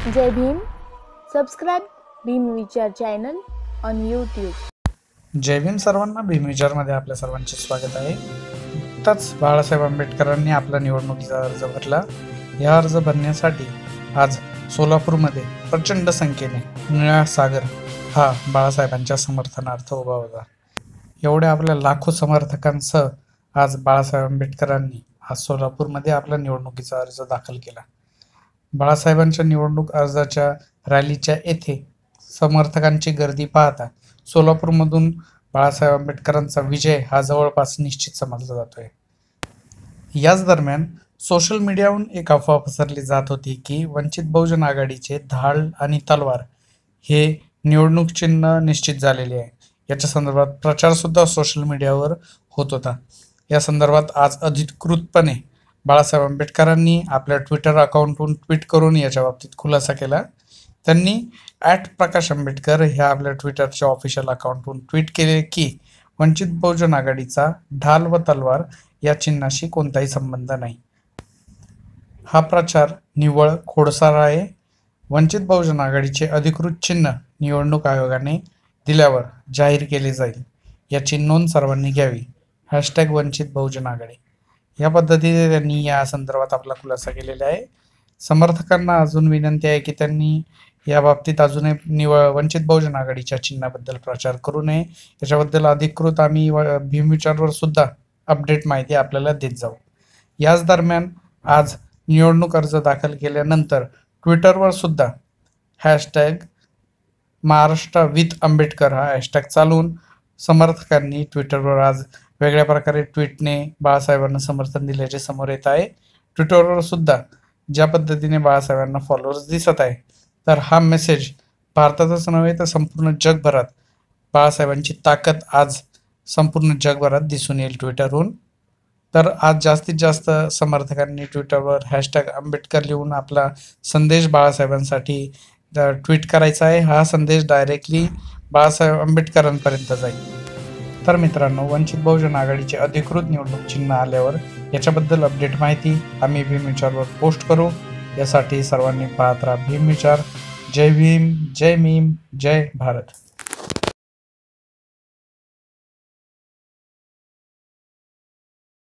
Jai Bhim. Subscribe Bhim Vichar channel on YouTube जय भीम सर्वांना भीम विचारमध्ये आपल्या सर्वांचे स्वागत आहे. नुकताच बाळासाहेब आंबेडकरांनी आपला निवडणुकीचा अर्ज भरला. या अर्ज भरण्यासाठी आज सोलापूरमध्ये प्रचंड संख्येने निळा सागर हा बाळासाहेबांच्या समर्थनार्थ उभा होता. एवढ्या आपल्या लाखो समर्थकांसह आज बाळासाहेब आंबेडकरांनी आज सोलापूरमध्ये आपला निवडणुकीचा अर्ज दाखल केला. बाळासाहेबांच्या निवडणूक अर्जाच्या रॅलीच्या येथे समर्थकांची गर्दी पाहता सोलापूरमधून बाळासाहेब आंबेडकरांचा विजय हा जवळपास निश्चित समजला जातोय. याच दरम्यान सोशल मीडियावरून एक अफवा पसरली जात होती की वंचित बहुजन आघाडीचे धाळ आणि तलवार हे निवडणूक चिन्ह निश्चित झालेले आहे. याच्या संदर्भात प्रचारसुद्धा सोशल मीडियावर होत होता. या संदर्भात आज अधिकृतपणे बाळासाहेब आंबेडकरांनी आपल्या ट्विटर अकाउंटहून ट्विट करून याच्या बाबतीत खुलासा केला. त्यांनी ॲट प्रकाश आंबेडकर ह्या आपल्या ट्विटरच्या ऑफिशियल अकाउंटहून ट्विट केले की वंचित बहुजन आघाडीचा ढाल व तलवार या चिन्हाशी कोणताही संबंध नाही. हा प्रचार निव्वळ खोडसारा आहे. वंचित बहुजन आघाडीचे अधिकृत चिन्ह निवडणूक आयोगाने दिल्यावर जाहीर केले जाईल. याची नोंद सर्वांनी घ्यावी. हॅशटॅग वंचित बहुजन आघाडी. या पद्धतीने त्यांनी या संदर्भात आपला खुलासा केलेला आहे. समर्थकांना अजून विनंती आहे की त्यांनी या बाबतीत अजूनही निवळ वंचित बहुजन आघाडीच्या चिन्हाबद्दल प्रचार करू नये. याच्याबद्दल अधिकृत आम्ही व- सुद्धा अपडेट माहिती आपल्याला देत जाऊ. याच दरम्यान आज निवडणूक अर्ज दाखल केल्यानंतर ट्विटरवर सुद्धा हॅशटॅग महाराष्ट्र विथ आंबेडकर हा हॅशटॅग चालवून समर्थकांनी ट्विटरवर आज वेगळ्या प्रकारे ट्विटने बाळासाहेबांना समर्थन दिल्याचे समोर येत आहे. ट्विटरवर सुद्धा ज्या पद्धतीने बाळासाहेबांना फॉलोअर्स दिसत आहे तर हा मेसेज भारतातच नव्हे तर संपूर्ण जगभरात बाळासाहेबांची ताकद आज संपूर्ण जगभरात दिसून येईल ट्विटरहून. तर आज जास्तीत जास्त समर्थकांनी ट्विटरवर हॅशटॅग आंबेडकर लिहून आपला संदेश बाळासाहेबांसाठी ट्विट करायचा आहे. हा संदेश डायरेक्टली बाळासाहेब आंबेडकरांपर्यंत जाईल. तर मित्रांनो वंचित बहुजन आघाडीचे अधिकृत निवडणूक चिन्ह आल्यावर याच्याबद्दल अपडेट माहिती आम्ही भीम विचारवर पोस्ट करू. यासाठी सर्वांनी पाहत राहा भीम विचार. जय भीम जय भीम जय भारत.